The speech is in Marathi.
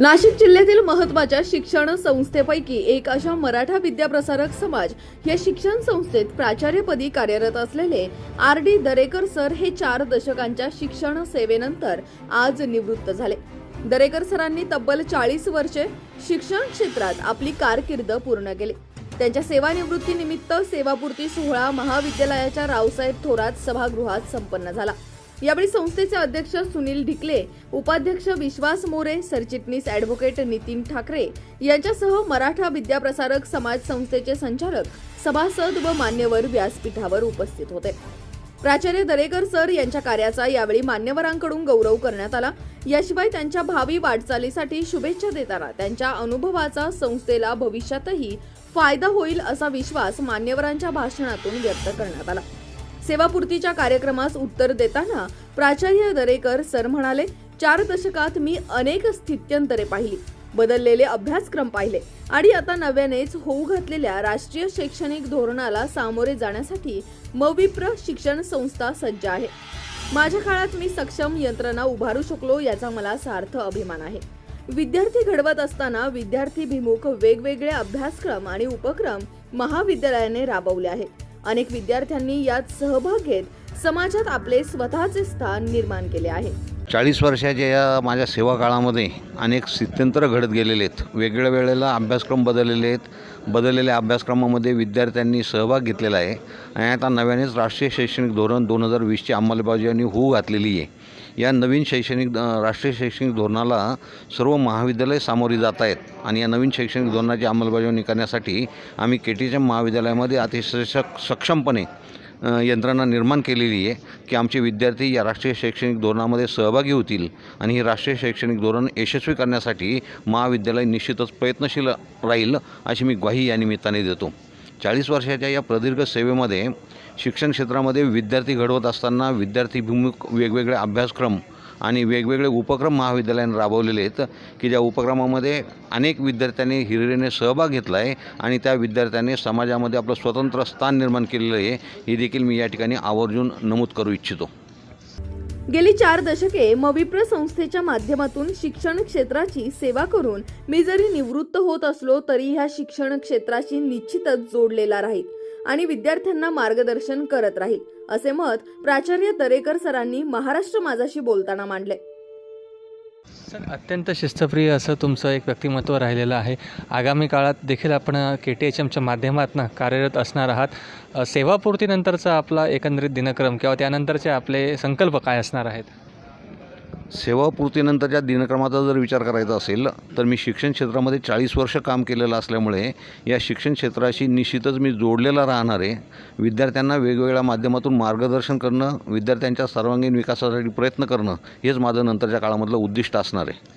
नाशिक जिल्ह्यातील महत्त्वाच्या शिक्षण संस्थेपैकी एक अशा मराठा विद्याप्रसारक समाज या शिक्षण संस्थेत प्राचार्यपदी कार्यरत असलेले आर डी दरेकर सर हे चार दशकांच्या शिक्षण सेवेनंतर आज निवृत्त झाले. दरेकर सरांनी तब्बल चाळीस वर्षे शिक्षण क्षेत्रात आपली कारकीर्द पूर्ण केली. त्यांच्या सेवानिवृत्तीनिमित्त सेवापूर्ती सोहळा महाविद्यालयाच्या रावसाहेब थोरात सभागृहात संपन्न झाला. यावेळी संस्थेचे अध्यक्ष सुनील ढिकले उपाध्यक्ष विश्वास मोरे सरचिटणीस ॲडव्होकेट नितीन ठाकरे यांच्यासह मराठा विद्याप्रसारक समाज संस्थेचे संचालक सभासद व मान्यवर व्यासपीठावर उपस्थित होते. प्राचार्य दरेकर सर यांच्या कार्याचा यावेळी मान्यवरांकडून गौरव करण्यात आला. याशिवाय त्यांच्या भावी वाटचालीसाठी शुभेच्छा देताना त्यांच्या अनुभवाचा संस्थेला भविष्यातही फायदा होईल असा विश्वास मान्यवरांच्या भाषणातून व्यक्त करण्यात आला. सेवापूर्तीच्या कार्यक्रमास उत्तर देताना प्राचार्य दरेकर सर म्हणाले चार दशकात मी अनेक स्थित्यंतरे पाहिली बदललेले अभ्यासक्रम पाहिले आणि आता नव्यानेच होऊ घातलेल्या राष्ट्रीय शैक्षणिक धोरणाला सामोरे जाण्यासाठी मविप्र शिक्षण संस्था सज्ज आहे. माझ्या काळात मी सक्षम यंत्रणा उभारू शकलो याचा मला सार्थ अभिमान आहे. विद्यार्थी घडवत असताना विद्यार्थीभिमुख वेगवेगळे अभ्यासक्रम आणि उपक्रम महाविद्यालयाने राबवले आहेत. अनेक विद्यार्थ्यांनी यात सहभाग घेत समाजात आपले स्वतःचे स्थान निर्माण केले आहे. चाळीस वर्षाच्या या माझ्या सेवा काळामध्ये अनेक स्थित्यंतर घडत गेलेले आहेत. वेगळ्या वेळेला अभ्यासक्रम बदललेले आहेत. बदललेल्या अभ्यासक्रमामध्ये विद्यार्थ्यांनी सहभाग घेतलेला आहे. आणि आता नव्यानेच राष्ट्रीय शैक्षणिक धोरण दोन हजार वीसची अंमलबजावणी होऊ घातलेली आहे. या नवीन शैक्षणिक राष्ट्रीय शैक्षणिक धोरणाला सर्व महाविद्यालय सामोरी जात आहेत. आणि या नवीन शैक्षणिक धोरणाची अंमलबजावणी करण्यासाठी आम्ही के टी महाविद्यालयामध्ये अतिशय सक्षमपणे यंत्रणा निर्माण केलेली आहे की आमचे विद्यार्थी या राष्ट्रीय शैक्षणिक धोरणामध्ये सहभागी होतील. आणि ही राष्ट्रीय शैक्षणिक धोरण यशस्वी करण्यासाठी महाविद्यालय निश्चितच प्रयत्नशील राहील अशी मी ग्वाही या निमित्ताने देतो. चाळीस वर्षाच्या या प्रदीर्घ सेवेमध्ये शिक्षण क्षेत्रामध्ये विद्यार्थी घडवत असताना विद्यार्थीभिमुख वेगवेगळे अभ्यासक्रम आणि वेगवेगळे उपक्रम महाविद्यालयाने राबवलेले आहेत की ज्या उपक्रमामध्ये अनेक विद्यार्थ्यांनी हिरिरीने सहभाग घेतला आहे आणि त्या विद्यार्थ्यांनी समाजामध्ये आपलं स्वतंत्र स्थान निर्माण केलेलं आहे हे देखील मी या ठिकाणी आवर्जून नमूद करू इच्छितो. गेली चार दशके मविप्र संस्थेच्या माध्यमातून शिक्षण क्षेत्राची सेवा करून मी जरी निवृत्त होत असलो तरी ह्या शिक्षण क्षेत्राशी निश्चितच जोडलेला राहील आणि विद्यार्थ्यांना मार्गदर्शन करत राहील असे मत प्राचार्य दरेकर सरांनी महाराष्ट्र माझाशी बोलताना मांडले. सर अत्यंत शिस्तप्रिय असं तुमचं एक व्यक्तिमत्व राहिलेलं आहे. आगामी काळात देखील आपण के टी एच एमच्या माध्यमातून कार्यरत असणार आहात. सेवापूर्तीनंतरचा आपला एकंदरीत दिनक्रम किंवा त्यानंतरचे आपले संकल्प काय असणार आहेत? सेवापूर्तीनंतरच्या दिनक्रमाचा जर विचार करायचा असेल तर मी शिक्षण क्षेत्रामध्ये चाळीस वर्ष काम केलेलं असल्यामुळे या शिक्षण क्षेत्राशी निश्चितच मी जोडलेला राहणार आहे. विद्यार्थ्यांना वेगवेगळ्या माध्यमातून मार्गदर्शन करणं विद्यार्थ्यांच्या सर्वांगीण विकासासाठी प्रयत्न करणं हेच माझं नंतरच्या काळामधलं उद्दिष्ट असणार आहे.